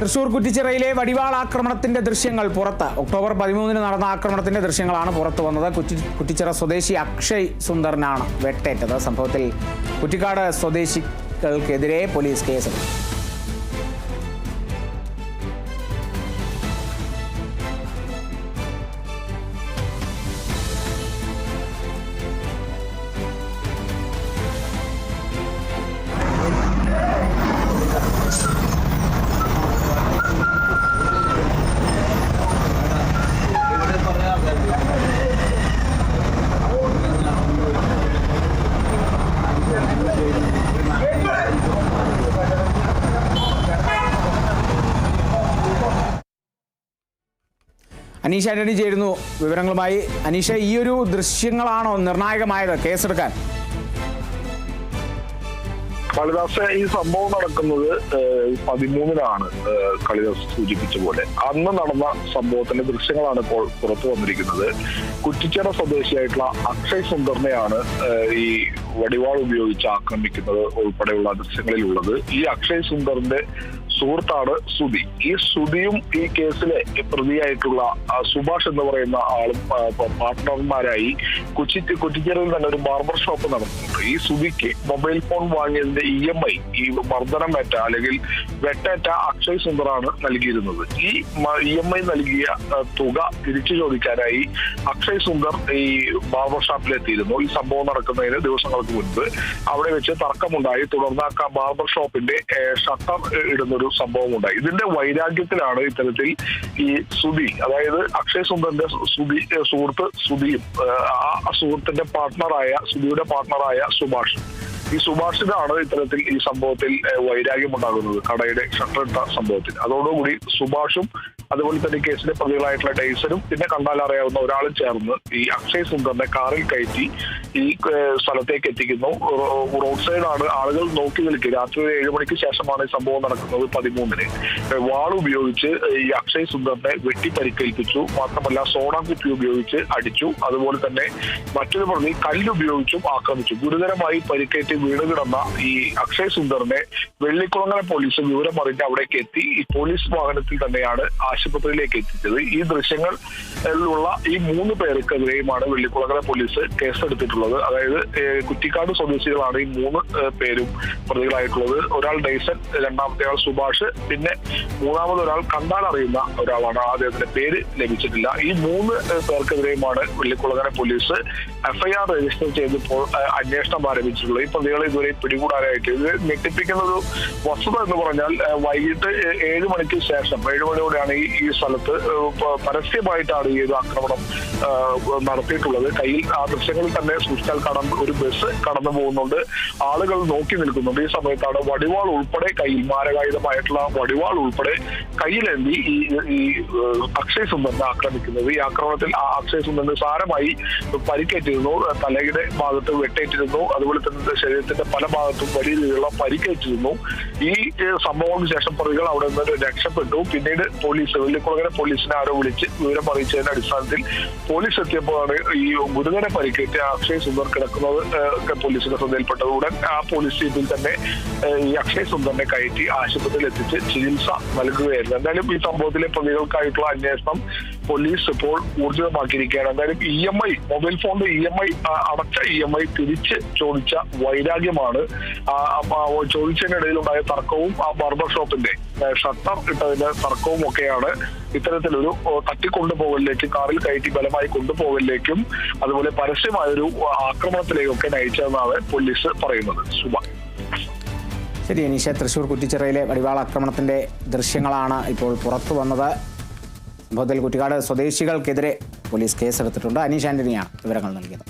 തൃശൂർ കുറ്റിച്ചിറയിലെ വടിവാൾ ആക്രമണത്തിന്റെ ദൃശ്യങ്ങൾ പുറത്ത്. ഒക്ടോബർ പതിമൂന്നിന് നടന്ന ആക്രമണത്തിന്റെ ദൃശ്യങ്ങളാണ് പുറത്തു വന്നത്. കുറ്റി കുറ്റിച്ചിറ സ്വദേശി അക്ഷയ് സുന്ദറിനാണ് വെട്ടേറ്റത്. സംഭവത്തിൽ കുറ്റിക്കാട് സ്വദേശികൾക്കെതിരെ പോലീസ് കേസെടുത്തു. അനീഷ ആന്റണി ചേരുന്നു. വിവരങ്ങളുമായി അനീഷ ഈ ഒരു ദൃശ്യങ്ങളാണോ നിർണായകമായത്? കേസെടുക്കാൻ. കളിദാസ് ഈ സംഭവം നടക്കുന്നത് പതിമൂന്നിനാണ് കളിദാസ് സൂചിപ്പിച്ച പോലെ. അന്ന് നടന്ന സംഭവത്തിന്റെ ദൃശ്യങ്ങളാണ് ഇപ്പോൾ പുറത്തു വന്നിരിക്കുന്നത്. കുറ്റിച്ചിറ സ്വദേശിയായിട്ടുള്ള അക്ഷയ് സുന്ദറിനെയാണ് ഈ വടിവാൾ ഉപയോഗിച്ച് ആക്രമിക്കുന്നത് ഉൾപ്പെടെയുള്ള ദൃശ്യങ്ങളിലുള്ളത്. ഈ അക്ഷയ് സുന്ദറിന്റെ സുഹൃത്താണ് സുധി. ഈ സുധിയും ഈ കേസിലെ പ്രതിയായിട്ടുള്ള സുഭാഷ് എന്ന് പറയുന്ന ആളും പാർട്ട്ണർമാരായി കൊച്ചി കുറ്റിച്ചിറയിൽ തന്നെ ഒരു ബാർബർ ഷോപ്പ് നടത്തുന്നുണ്ട്. ഈ സുധിക്ക് മൊബൈൽ ഫോൺ വാങ്ങിയതിന്റെ ഇ എം ഐ ഈ മർദ്ദനമേറ്റ അല്ലെങ്കിൽ വെട്ടേറ്റ അക്ഷയ് സുന്ദറാണ് നൽകിയിരുന്നത്. ഈ ഇ എം ഐ നൽകിയ തുക തിരിച്ചു ചോദിക്കാനായി അക്ഷയ് സുന്ദർ ഈ ബാർബർ ഷോപ്പിലെത്തിയിരുന്നു. ഈ സംഭവം നടക്കുന്നതിന് ദിവസങ്ങൾക്ക് മുൻപ് അവിടെ വെച്ച് തർക്കമുണ്ടായി. തുടർന്ന് ആ ബാർബർ ഷോപ്പിന്റെ ഷട്ടർ ഇടുന്നൊരു സംഭവം ഉണ്ടായി. ഇതിന്റെ വൈരാഗ്യത്തിലാണ് ഇത്തരത്തിൽ ഈ സുധി അതായത് അക്ഷയ് സുന്ദറിന്റെ സുധി സുഹൃത്ത് സുധിയും ആ സുഹൃത്തിന്റെ പാർട്ട്ണറായ സുധിയുടെ പാർട്ട്ണറായ സുഭാഷ്. ഈ സുഭാഷിതാണ് ഇത്തരത്തിൽ ഈ സംഭവത്തിൽ വൈരാഗ്യമുണ്ടാകുന്നത് കടയുടെ ഷട്ടർ ഇട്ട സംഭവത്തിൽ. അതോടുകൂടി സുഭാഷും അതുപോലെ തന്നെ കേസിലെ പ്രതികളായിട്ടുള്ള ഡൈസനും പിന്നെ കണ്ടാലറിയാവുന്ന ഒരാളും ചേർന്ന് ഈ അക്ഷയ് സുന്ദറിനെ കാറിൽ കയറ്റി ഈ സ്ഥലത്തേക്ക് എത്തിക്കുന്നു. റോഡ് സൈഡാണ് ആളുകൾ നോക്കി നിൽക്കുക. രാത്രി ഒരു ഏഴ് മണിക്ക് ശേഷമാണ് ഈ സംഭവം നടക്കുന്നത് പതിമൂന്നിന്. വാൾ ഉപയോഗിച്ച് ഈ അക്ഷയ് സുന്ദറിനെ വെട്ടി പരിക്കേൽപ്പിച്ചു. മാത്രമല്ല സോണാ കുപ്പി ഉപയോഗിച്ച് അടിച്ചു. അതുപോലെ തന്നെ മറ്റൊരു പ്രതി കല്ലുപയോഗിച്ചും ആക്രമിച്ചു. ഗുരുതരമായി പരിക്കേറ്റ് വീണ് കിടന്ന ഈ അക്ഷയ് സുന്ദറിനെ വെള്ളിക്കുളങ്ങര പോലീസ് വിവരം അറിഞ്ഞ് അവിടേക്ക് എത്തി. ഈ പോലീസ് വാഹനത്തിൽ തന്നെയാണ് ആശുപത്രിയിലേക്ക് എത്തിച്ചത്. ഈ ദൃശ്യങ്ങളിലുള്ള ഈ മൂന്ന് പേർക്കെതിരെയുമാണ് വെള്ളിക്കുളങ്ങര പോലീസ് കേസെടുത്തിട്ടുള്ളത്. അതായത് ഏഹ്, കുറ്റിക്കാട് സ്വദേശികളാണ് ഈ മൂന്ന് പേരും പ്രതികളായിട്ടുള്ളത്. ഒരാൾ ഡൈസൺ രണ്ടാമത്തെ ആൾ സുഭാഷ് പിന്നെ മൂന്നാമത് ഒരാൾ കണ്ടാൽ അറിയുന്ന ഒരാളാണ്. അദ്ദേഹത്തിന്റെ പേര് ലഭിച്ചിട്ടില്ല. ഈ മൂന്ന് പേർക്കെതിരെയുമാണ് വെള്ളിക്കുളങ്ങര പോലീസ് എഫ്ഐആർ രജിസ്റ്റർ ചെയ്തപ്പോൾ അന്വേഷണം ആരംഭിച്ചിട്ടുള്ളത്. ഈ പ്രതികളെ ഇതുവരെ പിടികൂടാനായിട്ട് ഇത് ഞെട്ടിപ്പിക്കുന്ന ഒരു വസ്തുത എന്ന് പറഞ്ഞാൽ വൈകിട്ട് ഏഴ് മണിക്ക് ശേഷം ഏഴ് മണിയോടെയാണ് ഈ ഈ സ്ഥലത്ത് പരസ്യമായിട്ടാണ് ഈ ഒരു ആക്രമണം നടത്തിയിട്ടുള്ളത്. കയ്യിൽ ആ ദൃശ്യങ്ങളിൽ തന്നെ സൂക്ഷിച്ചാൽ കടന്ന് ഒരു ബസ് കടന്നു പോകുന്നുണ്ട്. ആളുകൾ നോക്കി നിൽക്കുന്നുണ്ട്. ഈ സമയത്താണ് വടിവാൾ ഉൾപ്പെടെ കയ്യിൽ മാരകായുധമായിട്ടുള്ള വടിവാൾ ഉൾപ്പെടെ കയ്യിലേന്തി ഈ ഈ അക്ഷയ സുന്ദറിനെ ആക്രമിക്കുന്നത്. ഈ ആക്രമണത്തിൽ അക്ഷയ് സുന്ദറിന് സാരമായി പരിക്കേറ്റിരുന്നു. തലയുടെ ഭാഗത്ത് വെട്ടേറ്റിരുന്നു. അതുപോലെ തന്നെ ശരീരത്തിന്റെ പല ഭാഗത്തും വലിയ രീതിയിലുള്ള പരിക്കേറ്റിരുന്നു. ഈ സംഭവങ്ങൾക്ക് ശേഷം പ്രതികൾ അവിടെ നിന്ന് രക്ഷപ്പെട്ടു. പിന്നീട് പോലീസ് വെള്ളിക്കുളങ്ങര പോലീസിനെ ആരോ വിളിച്ച് വിവരം അറിയിച്ചതിന്റെ അടിസ്ഥാനത്തിൽ പോലീസ് എത്തിയപ്പോഴാണ് ഈ ഗുരുതര പരിക്കേറ്റ അക്ഷയ് സുന്ദർ കിടക്കുന്നത് ഒക്കെ പോലീസിന്റെ ശ്രദ്ധയിൽപ്പെട്ടത് ഉടൻ ആ പോലീസ് ജീപ്പിൽ തന്നെ ഈ അക്ഷയ് സുന്ദറിനെ കയറ്റി ആശുപത്രിയിൽ എത്തിച്ച് ചികിത്സ നൽകുകയായിരുന്നു. എന്തായാലും ഈ സംഭവത്തിലെ പ്രതികൾക്കായിട്ടുള്ള അന്വേഷണം പോലീസ് ഇപ്പോൾ ഊർജിതമാക്കിയിരിക്കുകയാണ് എന്തായാലും ഇ എം ഐ മൊബൈൽ ഫോണിന്റെ ഇ എം ഐ അടച്ച ഇ എം ഐ തിരിച്ച് ചോദിച്ച വൈരാഗ്യമാണ്. ചോദിച്ചതിനിടയിലുണ്ടായ തർക്കവും ആ ബാർബർ ഷോപ്പിന്റെ ഷട്ടർ ഇട്ടതിന്റെ തർക്കവും ഒക്കെയാണ് ഇത്തരത്തിലൊരു തട്ടിക്കൊണ്ടുപോകലിലേക്ക് കാറിൽ കയറ്റി ബലമായി കൊണ്ടുപോകലിലേക്കും അതുപോലെ പരസ്യമായൊരു ആക്രമണത്തിലേക്കൊക്കെ നയിച്ചതെന്നാണ് പോലീസ് പറയുന്നത്. സുബ. ശരി അനീഷ തൃശൂർ കുറ്റിച്ചിറയിലെ വടിവാൾ ആക്രമണത്തിന്റെ ദൃശ്യങ്ങളാണ് ഇപ്പോൾ പുറത്തു വന്നത് സംഭവത്തിൽ കുറ്റിക്കാട് സ്വദേശികൾക്കെതിരെ പോലീസ് കേസെടുത്തിട്ടുണ്ട്. അനീഷ് ആന്റണിയാണ് വിവരങ്ങൾ നൽകിയത്.